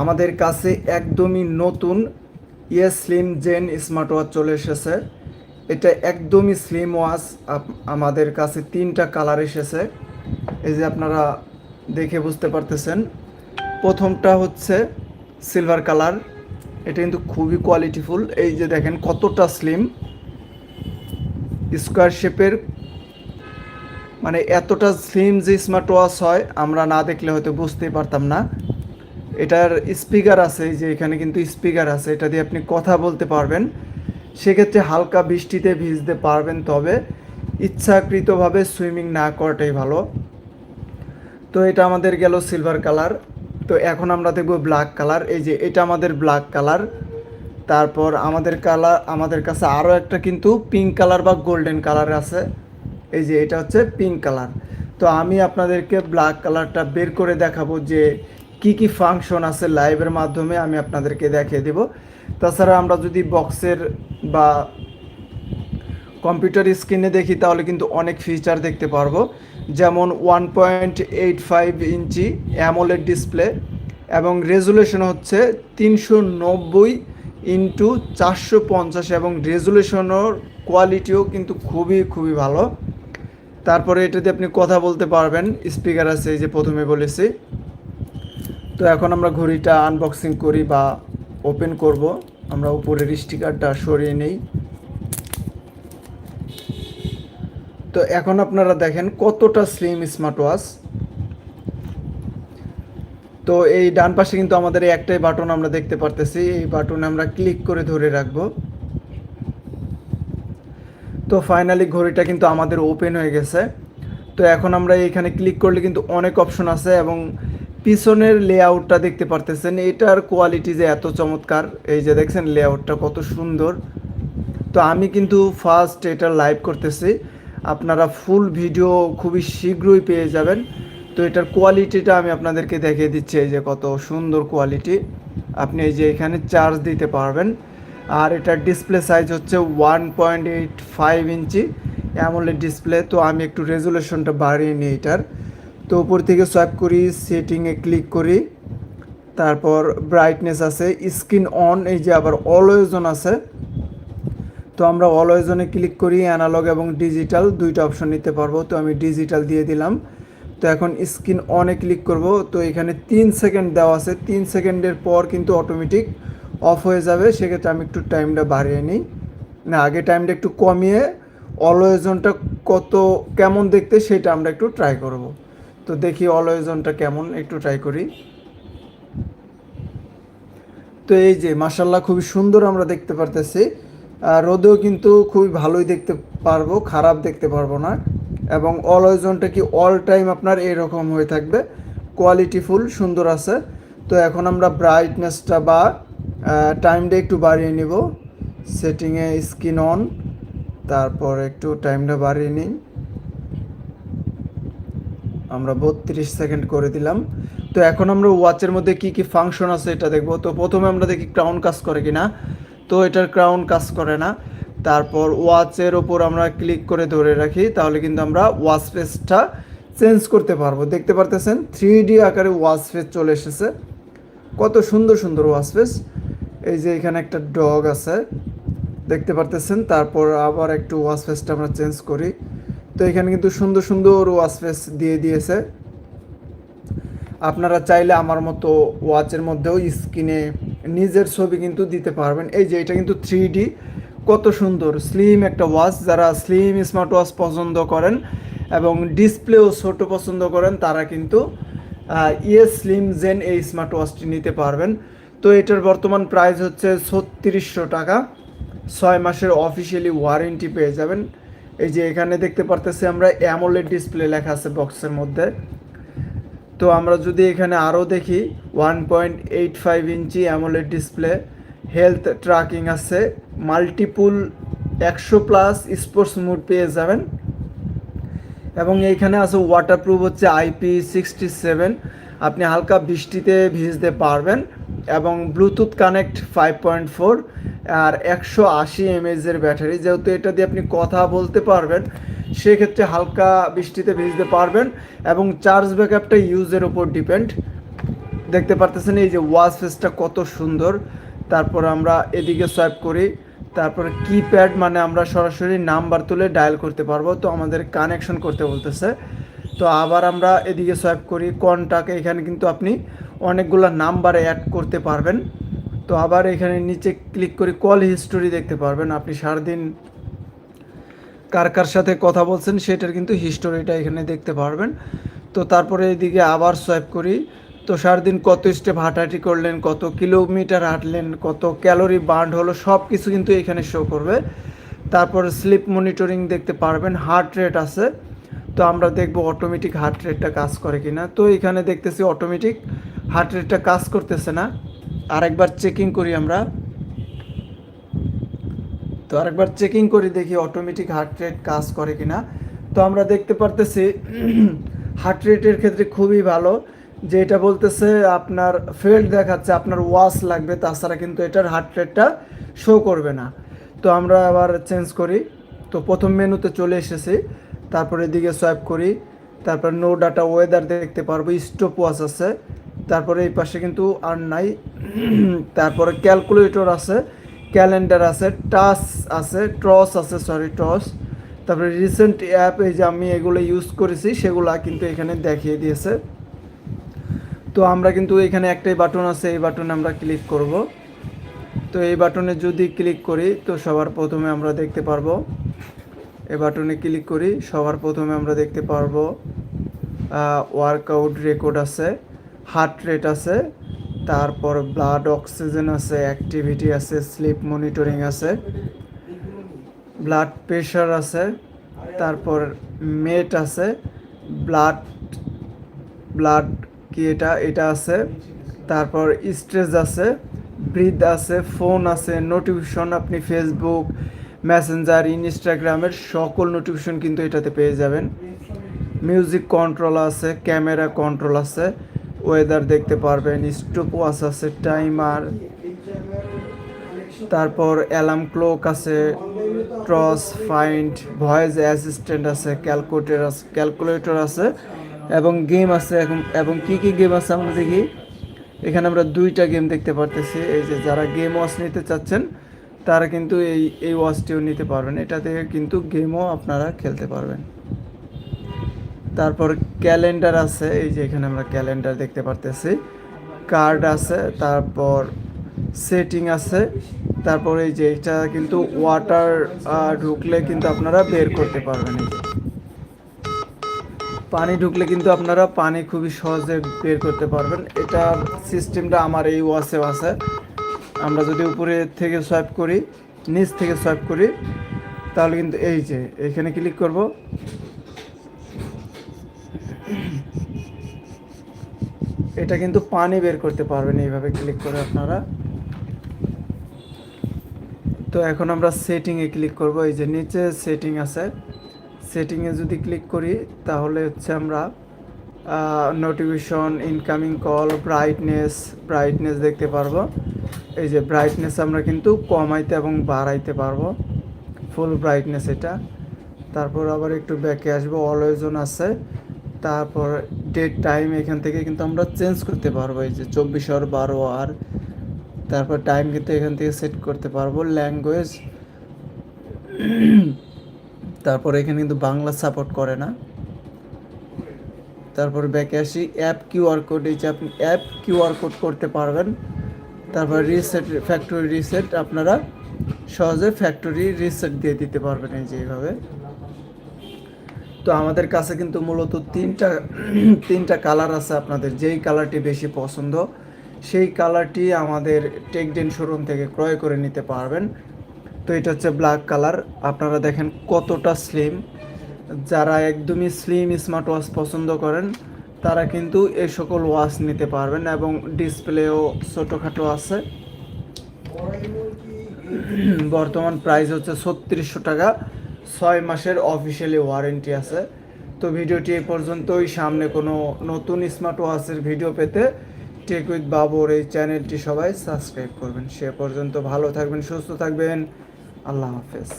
আমাদের কাছে একদমই নতুন ইয়ে স্লিম জেন স্মার্ট ওয়াচ চলে এসেছে। এটা একদমই স্লিম ওয়াচ আমাদের কাছে তিনটা কালার এসেছে। এই যে আপনারা দেখে বুঝতে পারতেছেন, প্রথমটা হচ্ছে সিলভার কালার এটা কিন্তু খুবই কোয়ালিটিফুল এই যে দেখেন কতটা স্লিম স্কোয়ার শেপের মানে এতটা স্লিম যে স্মার্ট ওয়াচ হয়, আমরা না দেখলে হয়তো বুঝতেই পারতাম না। এটার স্পিকার আছে যে এখানে কিন্তু স্পিকার আছে, এটা দিয়ে আপনি কথা বলতে পারবেন। সেক্ষেত্রে হালকা বৃষ্টিতে ভিজতে পারবেন, তবে ইচ্ছাকৃতভাবে সুইমিং না করাটাই ভালো। তো এটা আমাদের গেল সিলভার কালার। তো এখন আমরা দেখব ব্ল্যাক কালার। এই যে এটা আমাদের ব্ল্যাক কালার। তারপর আমাদের কালার, আমাদের কাছে আরও একটা কিন্তু পিঙ্ক কালার বা গোল্ডেন কালার আছে। এই যে এটা হচ্ছে পিঙ্ক কালার। তো আমি আপনাদেরকে ব্ল্যাক কালারটা বের করে দেখাবো যে কি কি ফাংশন আছে লাইভের মাধ্যমে আমি আপনাদেরকে দেখিয়ে দেব। তাছাড়া আমরা যদি বক্সের বা কম্পিউটার স্ক্রিনে দেখি, তাহলে কিন্তু অনেক ফিচার দেখতে পারব। যেমন one point eight five inch AMOLED display এবং রেজুলেশন হচ্ছে তিনশো নব্বই ইন্টু চারশো পঞ্চাশ এবং রেজুলেশনের কোয়ালিটিও কিন্তু খুবই খুবই ভালো। তারপরে এটাতে আপনি কথা বলতে পারবেন স্পিকার আছে এই যে প্রথমে বলেছি। তো এখন আমরা ঘড়িটা আনবক্সিং করি বা ওপেন করব। আমরা উপরের স্টিকারটা সরিয়ে নেই। তো এখন আপনারা দেখেন কতটা স্লিম স্মার্ট ওয়াচ তো এই ডান পাশে কিন্তু আমাদের এই একটাই বাটন আমরা দেখতে পারতেছি। এই বাটনে আমরা ক্লিক করে ধরে রাখব। তো ফাইনালি ঘড়িটা কিন্তু আমাদের ওপেন হয়ে গেছে। তো এখন আমরা এখানে ক্লিক করলে কিন্তু অনেক অপশন আছে এবং পিছনের লেআউটটা দেখতে পারতেছেন, এটার কোয়ালিটি যে এত চমৎকার, এই যে দেখছেন লেআউটটা কত সুন্দর। তো আমি কিন্তু ফার্স্ট এটা লাইভ করতেছি। আপনারা ফুল ভিডিও খুবই শীঘ্রই পেয়ে যাবেন। তো এটার কোয়ালিটিটা আমি আপনাদেরকে দেখিয়ে দিচ্ছি, এই যে কত সুন্দর কোয়ালিটি আপনি এই যে এখানে চার্জ দিতে পারবেন। আর এটার ডিসপ্লে সাইজ হচ্ছে one point eight five inch AMOLED display তো আমি একটু রেজুলেশনটা বাড়িয়ে নিই এটার। তো উপর থেকে সোয়াইপ করি সেটিংয়ে ক্লিক করি। তারপর ব্রাইটনেস আছে স্ক্রিন অন এই যে আবার অলওয়েজ আছে। তো আমরা অলওয়েজ ক্লিক করি অ্যানালগ এবং ডিজিটাল দুইটা অপশন নিতে পারব। তো আমি ডিজিটাল দিয়ে দিলাম। তো এখন স্ক্রিন অনে ক্লিক করব। তো এখানে তিন সেকেন্ড দেওয়া আছে। তিন সেকেন্ডের পর কিন্তু অটোমেটিক অফ হয়ে যাবে। সেক্ষেত্রে আমি একটু টাইমটা বাড়িয়ে নিই। না, আগে টাইমটা একটু কমিয়ে অলওয়েজনটা কত, কেমন দেখতে সেটা আমরা একটু ট্রাই করব। তো দেখি অলওয়েজনটা কেমন, একটু ট্রাই করি। তো এই যে মাসাল্লাহ খুবই সুন্দর আমরা দেখতে পারতেছি। রোদেও কিন্তু খুবই ভালোই দেখতে পারব, খারাপ দেখতে পারব না। এবং অলওয়েজনটা কি অল টাইম আপনার এরকম হয়ে থাকবে। কোয়ালিটি ফুল সুন্দর আছে। তো এখন আমরা ব্রাইটনেসটা বা টাইমটা একটু বাড়িয়ে নিব। সেটিংয়ে স্কিন অন তারপর একটু টাইমটা বাড়িয়ে নিই। আমরা বত্রিশ সেকেন্ড করে দিলাম। তো এখন আমরা ওয়াচের মধ্যে কি কি ফাংশন আছে এটা দেখব। তো প্রথমে আমরা দেখি ক্রাউন কাজ করে কিনা। তো এটার ক্রাউন কাজ করে না। তারপর ওয়াচের ওপর আমরা ক্লিক করে ধরে রাখি, তাহলে কিন্তু আমরা ওয়াচ ফেসটা চেঞ্জ করতে পারব। দেখতে পারতেছেন থ্রি ডি আকারে ওয়াচ ফেস চলে এসেছে। কত সুন্দর সুন্দর ওয়াচ ফেস এই যে এখানে একটা ডগ আছে। দেখতে পারতেছেন, তারপর আবার একটু ওয়াচ ফেসটা আমরা চেঞ্জ করি। তো এখানে কিন্তু সুন্দর সুন্দর ওয়াচ ফেস দিয়ে দিয়েছে। আপনারা চাইলে আমার মতো ওয়াচের মধ্যেও স্ক্রিনে নিজের ছবি কিন্তু দিতে পারবেন। এই যে এটা কিন্তু থ্রি ডি কত সুন্দর স্লিম একটা ওয়াচ যারা স্লিম স্মার্ট ওয়াচ পছন্দ করেন এবং ডিসপ্লেও ছোট পছন্দ করেন, তারা কিন্তু ইয়ে স্লিম জেন এই স্মার্ট ওয়াচটি নিতে পারবেন। তো এটার বর্তমান প্রাইস হচ্ছে ছত্রিশশো টাকা। ছয় মাসের অফিসিয়ালি ওয়ারেন্টি পেয়ে যাবেন। এই যে এখানে দেখতে পারতেছি আমরা অ্যামোলেড ডিসপ্লে লেখা আছে বক্সের মধ্যে। তো আমরা যদি এখানে আরও দেখি one point eight five inch AMOLED display health tracking আছে মাল্টিপুল একশো প্লাস স্পোর্টস মুড পেয়ে যাবেন। এবং এইখানে আছে ওয়াটারপ্রুফ হচ্ছে আইপি সিক্সটি সেভেন আপনি হালকা বৃষ্টিতে ভিজতে পারবেন। এবং bluetooth connect five point four আর একশো আশি এমএজের ব্যাটারি। যেহেতু এটা দিয়ে আপনি কথা বলতে পারবেন, সেক্ষেত্রে হালকা বৃষ্টিতে ভিজতে পারবেন এবং চার্জ ব্যাকআপটা ইউজের ওপর ডিপেন্ড দেখতে পারতেছেন এই যে ওয়াশ ফেসটা কত সুন্দর। তারপর আমরা এদিকে সোয়াইপ করি। তারপর কিপ্যাড মানে আমরা সরাসরি নাম্বার তুলে ডায়াল করতে পারব। তো আমাদের কানেকশন করতে বলতেছে। তো আবার আমরা এদিকে সোয়াইপ করি। কন্টাক্ট এখানে কিন্তু আপনি অনেকগুলো নাম্বার অ্যাড করতে পারবেন। তো আবার এখানে নিচে ক্লিক করে কল হিস্টোরি দেখতে পারবেন। আপনি সারাদিন কার কার সাথে কথা বলছেন সেটার কিন্তু হিস্টোরিটা এখানে দেখতে পারবেন। তো তারপরে এদিকে আবার সোয়াইপ করি। তো সারাদিন কত স্টেপ হাঁটাহাঁটি করলেন, কত কিলোমিটার হাঁটলেন, কত ক্যালোরি বার্ন হলো সব কিছু কিন্তু এখানে শো করবে। তারপর স্লিপ মনিটরিং দেখতে পারবেন হার্ট রেট আছে। তো আমরা দেখব অটোমেটিক হার্ট রেটটা কাজ করে কিনা। তো এখানে দেখতেছি অটোমেটিক হার্ট রেটটা কাজ করতেছে না। আরেকবার চেকিং করি আমরা। তো আরেকবার চেকিং করি দেখি অটোমেটিক হার্ট রেট কাজ করে কিনা। তো আমরা দেখতে পারতেছি হার্ট রেটের ক্ষেত্রে খুবই ভালো, যে এটা বলতেছে আপনার ফেল্ড দেখাচ্ছে, আপনার ওয়াশ লাগবে, তাছাড়া কিন্তু এটার হার্ট রেটটা শো করবে না। তো আমরা আবার চেঞ্জ করি। তো প্রথম মেনুতে চলে এসেছি, তারপরে এদিকে সোয়াইপ করি, তারপর নো ডাটা ওয়েদার দেখতে পারব স্টপ ওয়াচ আছে। তারপরে এই পাশে কিন্তু আর নাই। তারপরে ক্যালকুলেটর আছে ক্যালেন্ডার আছে টাস আছে ট্রস আছে সরি টস তারপরে রিসেন্ট অ্যাপ এই যে আমি এগুলো ইউজ করেছি, সেগুলো কিন্তু এখানে দেখিয়ে দিয়েছে। তো আমরা কিন্তু এখানে একটাই বাটন আছে, এই বাটনে আমরা ক্লিক করব। তো এই বাটনে যদি ক্লিক করি, তো সবার প্রথমে আমরা দেখতে পারব। এই বাটনে ক্লিক করি, সবার প্রথমে আমরা দেখতে পারব ওয়ার্কআউট রেকর্ড আছে। হার্ট রেট আছে, তারপর ব্লাড অক্সিজেন আছে, অ্যাক্টিভিটি আছে, স্লিপ মনিটরিং আছে, ব্লাড প্রেশার আছে, তারপর মেট আছে, ব্লাড ব্লাড কি এটা এটা আছে, তারপর স্ট্রেস আছে, ব্রিথ আছে, ফোন আছে, নোটিফিকেশন আপনি ফেসবুক, মেসেঞ্জার, ইনস্টাগ্রামের সকল নোটিফিকেশন কিন্তু এটাতে পেয়ে যাবেন। মিউজিক কন্ট্রোল আছে, ক্যামেরা কন্ট্রোল আছে ওয়েদার দেখতে পারবেন স্টপ ওয়াচ আছে টাইমার তারপর অ্যালার্ম ক্লক আছে ট্রস ফাইন্ড ভয়েস অ্যাসিস্ট্যান্ট আছে ক্যালকুলেটর আছে ক্যালকুলেটর আছে, এবং গেম আছে এখন, এবং কি কি গেম আছে আমরা দেখি? এখানে আমরা দুইটা গেম দেখতে পারতেছি, এই যে যারা গেম ওয়াচ নিতে চাচ্ছেন, তারা কিন্তু এই এই ওয়াচটিও নিতে পারবেন। এটা থেকে কিন্তু গেমও আপনারা খেলতে পারবেন। তারপর ক্যালেন্ডার আছে, এই যে এখানে আমরা ক্যালেন্ডার দেখতে পারতেছি। কার্ড আছে, তারপর সেটিং আছে, তারপর এই যে এটা কিন্তু ওয়াটার ঢুকলে কিন্তু আপনারা বের করতে পারবেন পানি ঢুকলে কিন্তু আপনারা পানি খুবই সহজে বের করতে পারবেন। এটার সিস্টেমটা আমার এই ওয়াশেও আছে। আমরা যদি উপরে থেকে সোয়াইপ করি, নিচ থেকে সোয়াইপ করি, তাহলে কিন্তু এই যে, এখানে ক্লিক করব। এটা কিন্তু পানি বের করতে পারবেন এইভাবে ক্লিক করে আপনারা। তো এখন আমরা সেটিংয়ে ক্লিক করব, এই যে নিচে সেটিং আছে। সেটিংয়ে যদি ক্লিক করি, তাহলে হচ্ছে আমরা notification incoming call brightness brightness দেখতে পারব। এই যে ব্রাইটনেস আমরা কিন্তু কমাইতে এবং বাড়াইতে পারব। ফুল ব্রাইটনেস এটা। তারপর আবার একটু ব্যাকে আসব অলওয়েজ অন আছে। তারপর ডেট টাইম এখান থেকে কিন্তু আমরা চেঞ্জ করতে পারব, এই যে চব্বিশ আর বারো আর তারপর টাইম কিন্তু এখান থেকে সেট করতে পারব ল্যাঙ্গুয়েজ তারপর এখানে কিন্তু বাংলা সাপোর্ট করে না। তারপর ব্যাকে আসি অ্যাপ কিউআর কোড এই যে আপনি অ্যাপ কিউআর কোড করতে পারবেন। তারপর রিসেট ফ্যাক্টরি রিসেট আপনারা সহজে ফ্যাক্টরি রিসেট দিয়ে দিতে পারবেন এই যে এইভাবে। তো আমাদের কাছে কিন্তু মূলত তিনটা তিনটা কালার আছে আপনাদের। যেই কালারটি বেশি পছন্দ, সেই কালারটি আমাদের টেকডেন শোরুম থেকে ক্রয় করে নিতে পারবেন। তো এটা হচ্ছে ব্ল্যাক কালার আপনারা দেখেন কতটা স্লিম যারা একদমই স্লিম স্মার্ট ওয়াচ পছন্দ করেন, তারা কিন্তু এই সকল ওয়াচ নিতে পারবেন এবং ডিসপ্লেও ছোটোখাটো আছে। বর্তমান প্রাইস হচ্ছে ছত্রিশশো টাকা। ছয় মাসের অফিসিয়ালি ওয়ারেন্টি আছে। তো ভিডিওটি এ পর্যন্তই। সামনে কোনো নতুন স্মার্ট ওয়াচের ভিডিও পেতে টেক উইথ বাবর এই চ্যানেলটি সবাই সাবস্ক্রাইব করবেন। সে পর্যন্ত ভালো থাকবেন, সুস্থ থাকবেন। আল্লাহ হাফেজ।